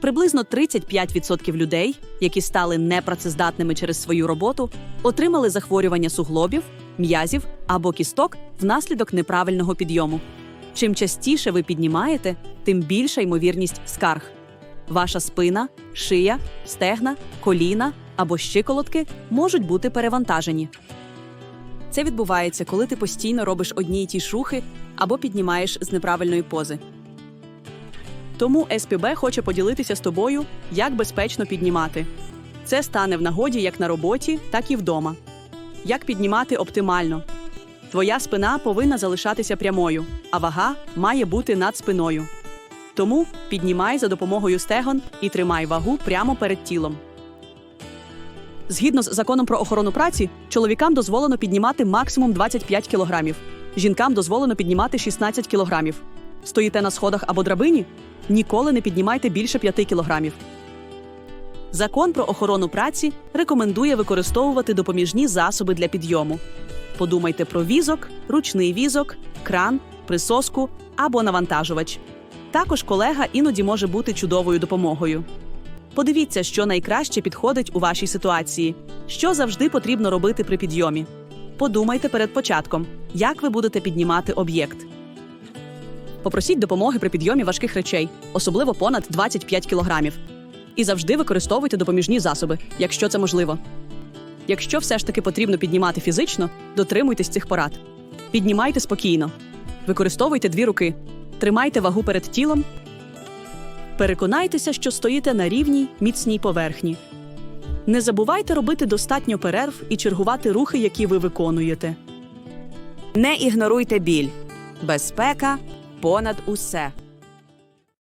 Приблизно 35% людей, які стали непрацездатними через свою роботу, отримали захворювання суглобів, м'язів або кісток внаслідок неправильного підйому. Чим частіше ви піднімаєте, тим більша ймовірність скарг. Ваша спина, шия, стегна, коліна або щиколотки можуть бути перевантажені. Це відбувається, коли ти постійно робиш одні й ті ж рухи або піднімаєш з неправильної пози. Тому СПБ хоче поділитися з тобою, як безпечно піднімати. Це стане в нагоді як на роботі, так і вдома. Як піднімати оптимально? Твоя спина повинна залишатися прямою, а вага має бути над спиною. Тому піднімай за допомогою стегон і тримай вагу прямо перед тілом. Згідно з законом про охорону праці, чоловікам дозволено піднімати максимум 25 кілограмів, жінкам дозволено піднімати 16 кілограмів. Стоїте на сходах або драбині? Ніколи не піднімайте більше 5 кілограмів. Закон про охорону праці рекомендує використовувати допоміжні засоби для підйому. Подумайте про візок, ручний візок, кран, присоску або навантажувач. Також колега іноді може бути чудовою допомогою. Подивіться, що найкраще підходить у вашій ситуації, що завжди потрібно робити при підйомі. Подумайте перед початком, як ви будете піднімати об'єкт. Попросіть допомоги при підйомі важких речей, особливо понад 25 кілограмів. І завжди використовуйте допоміжні засоби, якщо це можливо. Якщо все ж таки потрібно піднімати фізично, дотримуйтесь цих порад. Піднімайте спокійно. Використовуйте дві руки. Тримайте вагу перед тілом. Переконайтеся, що стоїте на рівній, міцній поверхні. Не забувайте робити достатньо перерв і чергувати рухи, які ви виконуєте. Не ігноруйте біль. Безпека понад усе.